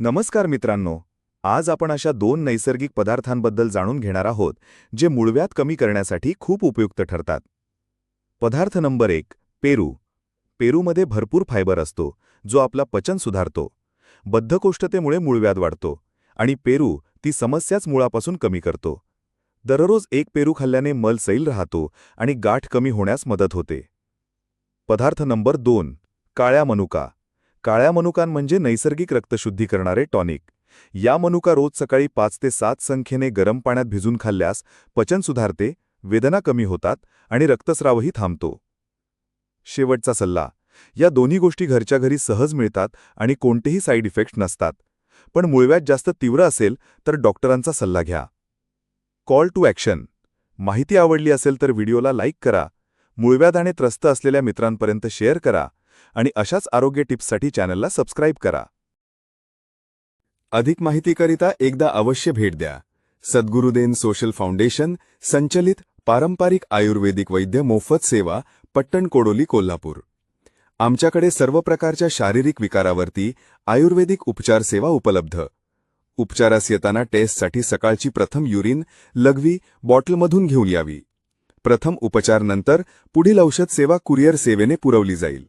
नमस्कार मित्रांनो आज आपण अशा दोन नैसर्गिक पदार्थांबद्दल जाणून घेणार आहोत जे मूळव्यात कमी करण्यासाठी खूप उपयुक्त ठरतात. पदार्थ नंबर एक पेरू. पेरूमध्ये भरपूर फायबर असतो जो आपला पचन सुधारतो. बद्धकोष्ठतेमुळे मूळव्याध वाढतो आणि पेरू ती समस्याच मुळापासून कमी करतो. दररोज एक पेरू खाल्ल्याने मल सैल राहतो आणि गाठ कमी होण्यास मदत होते. पदार्थ नंबर दोन काळ्या मनुका. काळ्या मनुकां म्हणजे नैसर्गिक रक्तशुद्धी करणारे टॉनिक. या मनुका रोज सकाळी पाच ते सात संख्येने गरम पाण्यात भिजून खाल्ल्यास पचन सुधारते वेदना कमी होतात आणि रक्तस्रावही थांबतो. शेवटचा सल्ला. या दोन्ही गोष्टी घरच्या घरी सहज मिळतात आणि कोणतेही साईड इफेक्ट नसतात. पण मुळव्यात जास्त तीव्र असेल तर डॉक्टरांचा सल्ला घ्या. Call to action. माहिती आवडली असेल तर व्हिडिओला लाईक करा. मुळव्याधाने त्रस्त असलेल्या मित्रांपर्यंत शेअर करा. आणि अशाच आरोग्य टिप्ससाठी चॅनलला सबस्क्राईब करा. अधिक माहितीकरिता एकदा अवश्य भेट द्या. सद्गुरुदेन सोशल फाउंडेशन संचलित पारंपरिक आयुर्वेदिक वैद्य मोफत सेवा पट्टण कोडोली कोल्हापूर. आमच्याकडे सर्व प्रकारच्या शारीरिक विकारावरती आयुर्वेदिक उपचार सेवा उपलब्ध. उपचारास येताना टेस्टसाठी सकाळची प्रथम युरिन लघवी बॉटलमधून घेऊन यावी. प्रथम उपचार नंतर पुढील औषध सेवा कुरिअर सेवेने पुरवली जाईल.